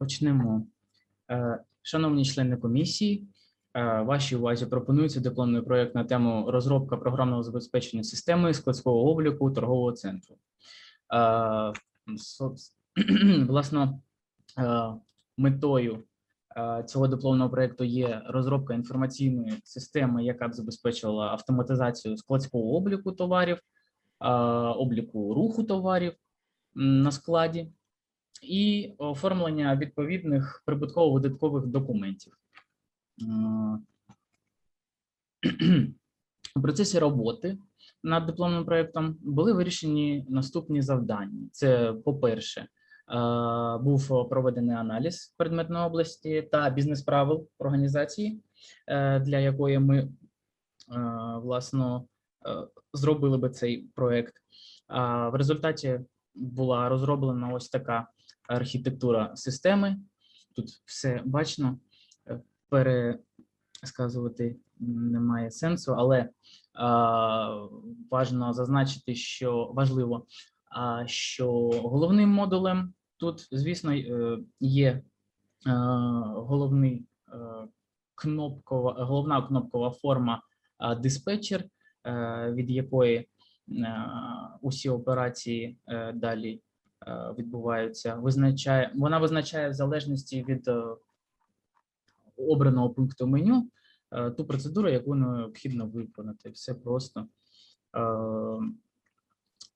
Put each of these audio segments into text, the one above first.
Почнемо. Е, Шановні члени комісії, е, вашій увазі пропонується дипломний проєкт на тему розробка програмного забезпечення системи складського обліку торгового центру. Е, Власно, метою цього дипломного проєкту є розробка інформаційної системи, яка б забезпечувала автоматизацію складського обліку товарів, обліку руху товарів на складі і оформлення відповідних прибутково-видаткових документів. Е, У процесі роботи над дипломним проєктом були вирішені наступні завдання. Це, по-перше, е, був проведений аналіз предметної області та бізнес-правил організації, е, для якої ми е, власно е, зробили би цей проєкт. В результаті була розроблена ось така архітектура системи. Тут все бачно, е, пересказувати немає сенсу, але а, важно зазначити, що важливо, а, що головним модулем тут, звісно, е, є е, головний е, кнопкова, головна кнопкова форма диспетчер, е, від якої е, усі операції е, далі е, відбуваються. Визначає вона визначає в залежності від е, обраного пункту меню е, ту процедуру, яку необхідно виконати. Все просто Е,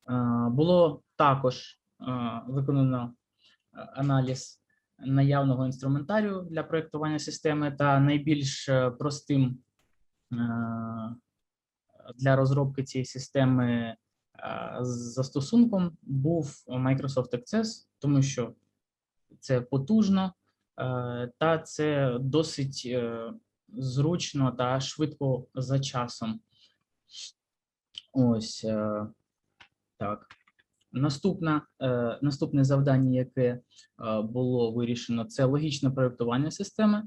е, було також е, виконано е, аналіз наявного інструментарію для проєктування системи та найбільш е, простим е, для розробки цієї системи е, застосунком був Microsoft Access, тому що це потужно е, та це досить е, зручно та швидко за часом. Ось так. Наступна, наступне завдання, яке було вирішено, це логічне проєктування системи.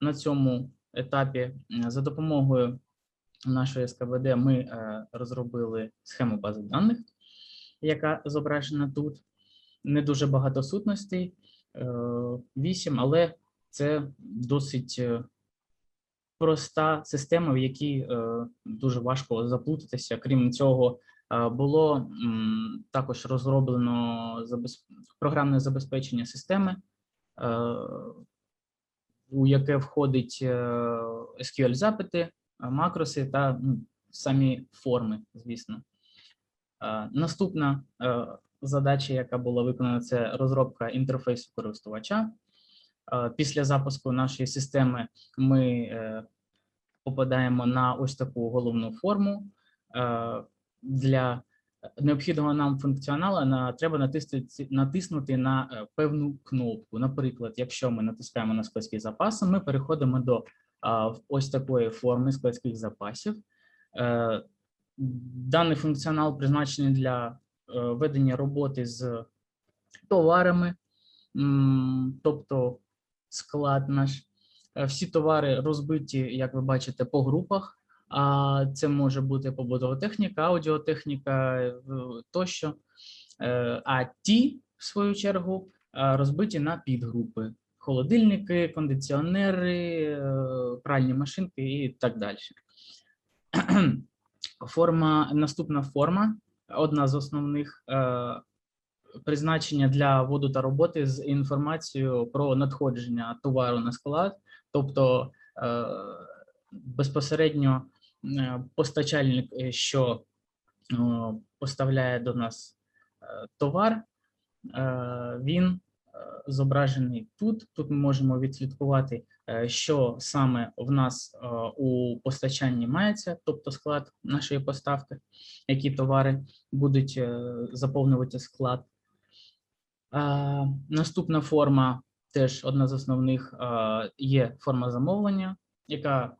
На цьому етапі за допомогою нашої СКВД ми е, розробили схему бази даних, яка зображена тут. Не дуже багато сутностей, е, вісім, але це досить е, проста система, в якій е, дуже важко заплутатися. Крім цього, було також розроблено програмне забезпечення системи, у яке входить SQL-запити, макроси та ну, самі форми, звісно. Наступна задача, яка була виконана, це розробка інтерфейсу користувача. Після запуску нашої системи ми е, попадаємо на ось таку головну форму. Для необхідного нам функціоналу на, треба натиснути, натиснути на е, певну кнопку. Наприклад, якщо ми натискаємо на складські запаси, ми переходимо до а, ось такої форми складських запасів. Е, Даний функціонал призначений для е, ведення роботи з товарами, тобто склад наш. Е, Всі товари розбиті, як ви бачите, по групах. А це може бути побутова техніка, аудіотехніка тощо. А ті, в свою чергу, розбиті на підгрупи: холодильники, кондиціонери, е, пральні машинки і так далі. Форма, наступна форма, одна з основних е, призначення для вводу та роботи з інформацією про надходження товару на склад, тобто е, безпосередньо постачальник, що поставляє до нас товар, він зображений тут. Тут ми можемо відслідкувати, е, що саме в нас е, у постачанні мається, тобто склад нашої поставки, які товари будуть е, заповнювати склад. Е, Наступна форма, теж одна з основних, е, є форма замовлення, яка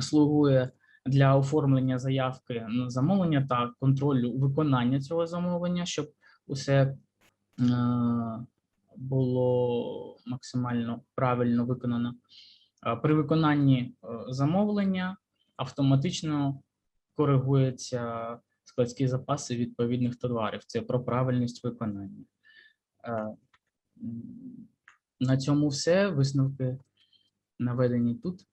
слугує для оформлення заявки на замовлення та контролю виконання цього замовлення, щоб усе е, було максимально правильно виконано. Е, При виконанні е, замовлення автоматично коригуються складські запаси відповідних товарів. Це про правильність виконання. Е, На цьому все. Висновки наведені тут.